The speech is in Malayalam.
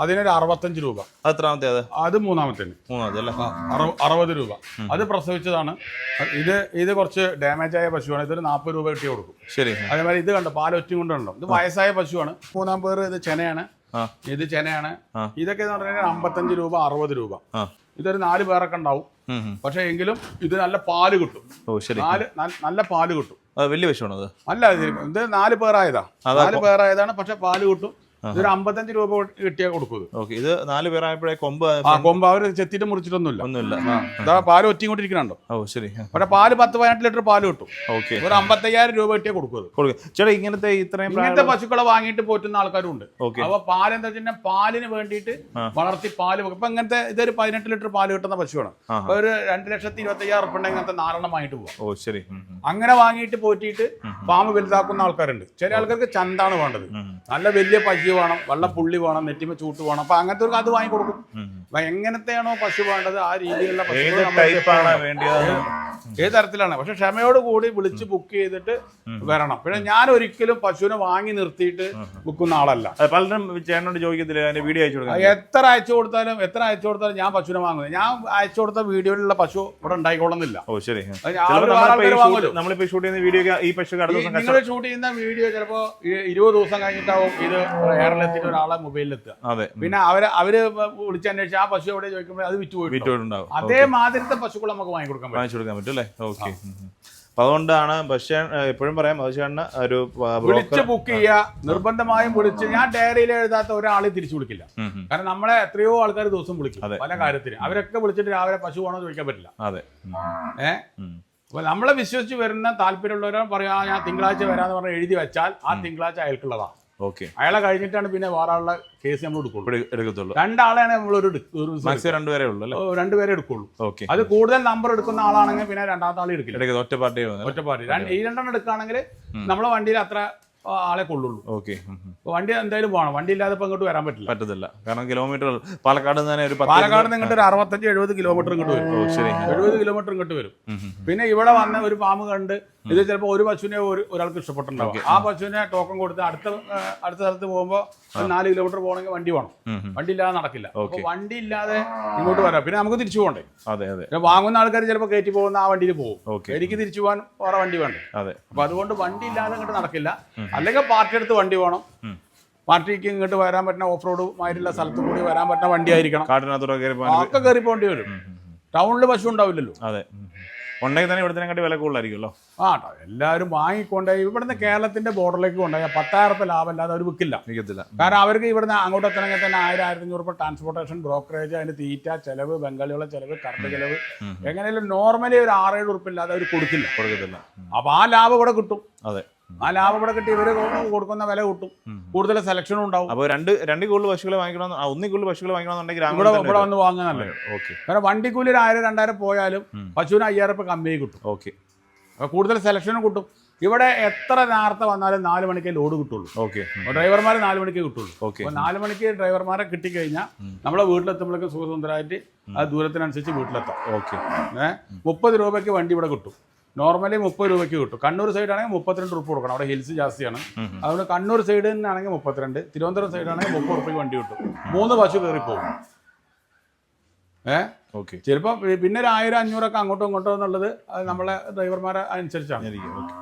അതിനൊരു അറുപത്തഞ്ച് രൂപ. അത്? എത്രാമത്തെ അത് അത് മൂന്നാമത്തെ അറുപത് രൂപ. അത് പ്രസവിച്ചതാണ്. ഇത് ഇത് കുറച്ച് ഡാമേജ് ആയ പശുവാണ്. ഇതൊരു നാൽപ്പത് രൂപ കിട്ടി കൊടുക്കും. ശരി. അതേമാതിരി ഇത് കണ്ടോ? പാലൊറ്റും കൊണ്ടുണ്ടോ ഇത് വയസ്സായ പശുവാണ്. മൂന്നാം പേര് ഇത് ചെനയാണ്. ഇത് ചെനയാണ്. ഇതൊക്കെ എന്ന് പറഞ്ഞാൽ അമ്പത്തഞ്ച് രൂപ അറുപത് രൂപ. ഇതൊരു നാല് പേരൊക്കെ ഉണ്ടാവും. ഉം. എങ്കിലും ഇത് നല്ല പാൽ കിട്ടും. നാല് നല്ല പാൽ കിട്ടും. വലിയ അത്? അല്ല ഇത് ഇത് നാല് പേരായതാ. നാല് പേരായതാണ്. പക്ഷെ പാൽ കിട്ടും. ഇതൊരു അമ്പത്തഞ്ച് രൂപ കിട്ടിയാ കൊടുക്കും ഇത്. ഓക്കെ ഇത് നാല് പേരായപ്പോഴേ കൊമ്പ് ആ കൊമ്പ് അവർ ചെത്തിട്ട് മുറിച്ചിട്ടൊന്നുമില്ല. ഒന്നുമില്ല. പാൽ ഒറ്റിക്കൊണ്ടിരിക്കണുണ്ടോ ഓ ശരി. പക്ഷെ പാൽ പത്ത് പതിനെട്ട് ലിറ്റർ പാൽ കിട്ടും. ഓക്കെ. ഒരു അമ്പത്തയ്യായിരം രൂപ കിട്ടിയാ കൊടുക്കും. അത്. ചേട്ടാ ഇങ്ങനത്തെ ഇത്രയും ഇങ്ങനത്തെ പശുക്കളെ വാങ്ങിയിട്ട് പോറ്റുന്ന ആൾക്കാരും ഉണ്ട് ഓക്കെ. അപ്പൊ പാൽ എന്താ വെച്ചാൽ പാലിന് വേണ്ടിയിട്ട് വളർത്തി പാൽ. ഇപ്പൊ ഇങ്ങനത്തെ ഇതൊരു പതിനെട്ട് ലിറ്റർ പാൽ കിട്ടുന്ന പശുവാണ്. അപ്പൊ ഒരു രണ്ട് ലക്ഷത്തി ഇരുപത്തി അയ്യായിരം ഉറുപ്പ ഇങ്ങനത്തെ നാലെണ്ണം വാങ്ങിട്ട് പോകും ഓ ശരി. അങ്ങനെ വാങ്ങിയിട്ട് പോറ്റിയിട്ട് ഫാം വലുതാക്കുന്ന ആൾക്കാരുണ്ട്. ചില ആൾക്കാർക്ക് ചന്താണ് വേണ്ടത്. നല്ല വലിയ പശു വേണം വെള്ളപ്പുള്ളി വേണം നെറ്റിമ ചൂട്ട് വേണം. അപ്പൊ അങ്ങനത്തെ ഒരു അത് വാങ്ങി കൊടുക്കും എങ്ങനത്തെയാണോ പശു വേണ്ടത്? ആ രീതിയിലുള്ള പശു ഏത് തരത്തിലാണ്? പക്ഷെ ക്ഷമയോട് കൂടി വിളിച്ച് ബുക്ക് ചെയ്തിട്ട് വരണം. പിന്നെ ഞാൻ ഒരിക്കലും പശുവിനെ വാങ്ങി നിർത്തിയിട്ട് ബുക്കുന്ന ആളല്ല. പലരും ചേട്ടനോട് ചോദിക്കത്തില്ല? അതിന്റെ വീഡിയോ അയച്ചു കൊടുക്കാം എത്ര അയച്ചു കൊടുത്താലും എത്ര അയച്ചു കൊടുത്താലും ഞാൻ പശുവിനെ വാങ്ങുന്നത് ഞാൻ അയച്ചു കൊടുത്ത വീഡിയോയിലുള്ള പശു ഇവിടെ ഉണ്ടായിക്കൊള്ളുന്നില്ല ഓ ശരി. നമ്മളിപ്പോ ഷൂട്ട്- ചെയ്യുന്ന വീഡിയോ ഈ പശു നിങ്ങൾ ഷൂട്ട് ചെയ്യുന്ന വീഡിയോ ചിലപ്പോ ഇരുപത് ദിവസം കഴിഞ്ഞിട്ടാവും ഇത് എയറിലെത്തിയിട്ട് ഒരാളെ മൊബൈലിലെത്തുക പിന്നെ അവർ അവർ വിളിച്ചന്വേഷിച്ച് ആ പശു എവിടെ ചോദിക്കുമ്പോൾ അത് വിറ്റ് പോയിട്ട് വീട്ടുണ്ടാവും അതേ മാതിരത്തെ പശുക്കൾ നമുക്ക് വാങ്ങി കൊടുക്കാൻ പറ്റും. വാങ്ങിച്ചു കൊടുക്കാൻ പറ്റും അല്ലേ? ഓക്കെ. അപ്പൊ അതുകൊണ്ടാണ് പക്ഷേ എപ്പോഴും പറയാം പക്ഷേണ് ഒരു വിളിച്ച് ബുക്ക് ചെയ്യുക നിർബന്ധമായും വിളിച്ച്. ഞാൻ ഡയറിയിൽ എഴുതാത്ത ഒരാളെ തിരിച്ചു വിളിക്കില്ല. കാരണം നമ്മളെ എത്രയോ ആൾക്കാർ ദിവസം വിളിക്കും പല കാര്യത്തിന് അവരൊക്കെ വിളിച്ചിട്ട് രാവിലെ പശു ആണോ ചോദിക്കാൻ പറ്റില്ല. അതെ. ഏ? ഏഹ് അപ്പൊ നമ്മളെ വിശ്വസിച്ച് വരുന്ന താല്പര്യമുള്ളവരോ പറയാ ഞാൻ തിങ്കളാഴ്ച വരാന്ന് പറഞ്ഞ് എഴുതി വെച്ചാൽ ആ തിങ്കളാഴ്ച അയാൾക്കുള്ളതാ. ഓക്കെ. അയാളെ കഴിഞ്ഞിട്ടാണ് പിന്നെ വേറെ കേസ് നമ്മൾ എടുക്കുള്ളൂ. എടുക്കത്തുള്ളൂ. രണ്ടാളെയാണ് നമ്മൾ ഒരു രണ്ടുപേരെ ഉള്ളൂ. രണ്ടുപേരെ എടുക്കുള്ളൂ. ഓക്കെ. അത് കൂടുതൽ നമ്പർ എടുക്കുന്ന ആളാണെങ്കിൽ പിന്നെ രണ്ടാമത്തെ ആൾ എടുക്കില്ല. ഒറ്റ പാർട്ടി ഒറ്റ പാർട്ടി. ഈ രണ്ടെണ്ണം എടുക്കുകയാണെങ്കിൽ നമ്മളെ വണ്ടിയിൽ അത്ര ആളെ കൊള്ളുള്ളൂ. ഓക്കെ. വണ്ടി എന്തായാലും പോകണം വണ്ടി ഇല്ലാതെ ഇപ്പൊ ഇങ്ങോട്ട് വരാൻ പറ്റില്ല. പറ്റത്തില്ല. കാരണം കിലോമീറ്റർ പാലക്കാട് തന്നെ ഒരു പാലക്കാട് ഇങ്ങോട്ട് ഒരു അറുപത്തഞ്ച് എഴുപത് കിലോമീറ്റർ ഇങ്ങോട്ട് വരും. ശരി. എഴുപത് കിലോമീറ്റർ ഇങ്ങോട്ട് വരും. പിന്നെ ഇവിടെ വന്ന ഒരു ഫാം കണ്ട് ഇത് ചിലപ്പോൾ ഒരു പശുവിനെ ഒരു ഒരാൾക്ക് ഇഷ്ടപ്പെട്ടുണ്ടാവും ആ പശുവിനെ ടോക്കൺ കൊടുത്ത് അടുത്ത അടുത്ത സ്ഥലത്ത് പോകുമ്പോൾ നാല് കിലോമീറ്റർ പോകണമെങ്കിൽ വണ്ടി വേണം. വണ്ടി ഇല്ലാതെ നടക്കില്ല. വണ്ടി ഇല്ലാതെ ഇങ്ങോട്ട് വരാം. പിന്നെ നമുക്ക് തിരിച്ചു പോകണ്ടേ? അതെ അതെ. പിന്നെ വാങ്ങുന്ന ആൾക്കാർ ചിലപ്പോൾ കയറ്റി പോകുന്ന ആ വണ്ടിയിൽ പോകും. എനിക്ക് തിരിച്ചു പോകാൻ വേറെ വണ്ടി വേണ്ടേ? അതെ. അപ്പൊ അതുകൊണ്ട് വണ്ടി ഇല്ലാതെ ഇങ്ങോട്ട് നടക്കില്ല. അല്ലെങ്കിൽ പാർട്ടി എടുത്ത് വണ്ടി വേണം. പാർട്ടിക്ക് ഇങ്ങോട്ട് വരാൻ പറ്റുന്ന ഓഫ് റോഡ് മാതിരിയുള്ള സ്ഥലത്ത് കൂടി വരാൻ പറ്റുന്ന വണ്ടി ആയിരിക്കണം ഒക്കെ കയറി പോകേണ്ടി വരും. ടൗണിൽ പശു ഉണ്ടാവില്ലല്ലോ. അതെ. ഉണ്ടെങ്കിൽ തന്നെ ഇവിടുത്തെ കണ്ടി വില കൂടുതലായിരിക്കുമല്ലോ? ആ കേട്ടോ എല്ലാവരും വാങ്ങിക്കൊണ്ടുപോയി ഇവിടുന്ന് കേരളത്തിന്റെ ബോർഡറിലേക്ക് കൊണ്ടുപോയി പത്തായിരം റുപ്യ ലാഭമല്ലാതെ അവർ വിൽക്കില്ല വിൽക്കത്തില്ല കാരണം അവർക്ക് ഇവിടുന്ന് അങ്ങോട്ട് എത്തണമെങ്കിൽ തന്നെ ആയിരം ആയിരത്തി അഞ്ഞൂറ് രൂപ ട്രാൻസ്പോർട്ടേഷൻ ബ്രോക്കറേജ് അതിന് തീറ്റ ചെലവ് ബംഗാളിയുള്ള ചെലവ് കറണ്ട് ചെലവ് എങ്ങനെയാലും നോർമലി ഒരു ആറേഴ് ഉറുപ്പില്ലാതെ അവർ കൊടുക്കില്ല. കൊടുക്കത്തില്ല. അപ്പൊ ആ ലാഭം ഇവിടെ കിട്ടും. അതെ. ആ ലാഭം ഇവിടെ കിട്ടി. ഇവർ കൊടുക്കുന്ന വില കൂട്ടും. കൂടുതൽ സെലക്ഷനും ഉണ്ടാവും. അപ്പോൾ രണ്ട് രണ്ട് കൂടുതൽ പശുക്കളെ വാങ്ങിക്കണം ആ, ഒന്നിൽ കൂടുതൽ പശുക്കളെ വാങ്ങിക്കണമെന്നുണ്ടെങ്കിൽ ഇവിടെ വന്ന് വാങ്ങുന്നല്ലേ ഓക്കെ കാരണം വണ്ടിക്കൂലി ഒരു ആയിരം രണ്ടായിരം പോയാലും പശുവിന് അയ്യായിരം രൂപ കമ്മിയായി കിട്ടും. ഓക്കെ. അപ്പോൾ കൂടുതൽ സെലക്ഷനും കിട്ടും. ഇവിടെ എത്ര നേരത്തെ വന്നാലും നാല് മണിക്ക് ലോഡ് കിട്ടുള്ളൂ. ഓക്കെ ഡ്രൈവർമാർ നാല് മണിക്ക് കിട്ടുള്ളൂ. ഓക്കെ അപ്പോൾ നാല് മണിക്ക് ഡ്രൈവർമാരെ കിട്ടിക്കഴിഞ്ഞാൽ നമ്മളെ വീട്ടിലെത്തുമ്പോഴേക്കും സുഖസുന്ദരമായിട്ട് ആ ദൂരത്തിനനുസരിച്ച് വീട്ടിലെത്താം. ഓക്കെ. ഏഹ് മുപ്പത് രൂപയ്ക്ക് വണ്ടി ഇവിടെ കിട്ടും. നോർമലി മുപ്പത് രൂപയ്ക്ക് കിട്ടും. കണ്ണൂർ സൈഡ് ആണെങ്കിൽ മുപ്പത്തിരണ്ട് രൂപ കൊടുക്കണം. അവിടെ ഹിൽസ് ജാസ്തിയാണ്. അതുകൊണ്ട് കണ്ണൂർ സൈഡ് തന്നെയാണെങ്കിൽ മുപ്പത്തിരണ്ട്. തിരുവനന്തപുരം സൈഡ് ആണെങ്കിൽ മുപ്പത് രൂപയ്ക്ക് വണ്ടി കിട്ടും. മൂന്ന് പശു കയറി പോകും ഏഹ് ഓക്കെ ചിലപ്പോൾ പിന്നെ ഒരു ആയിരം അഞ്ഞൂറൊക്കെ അങ്ങോട്ടും ഇങ്ങോട്ടും എന്നുള്ളത് നമ്മളെ ഡ്രൈവർമാരെ അനുസരിച്ചാണ്. ഓക്കെ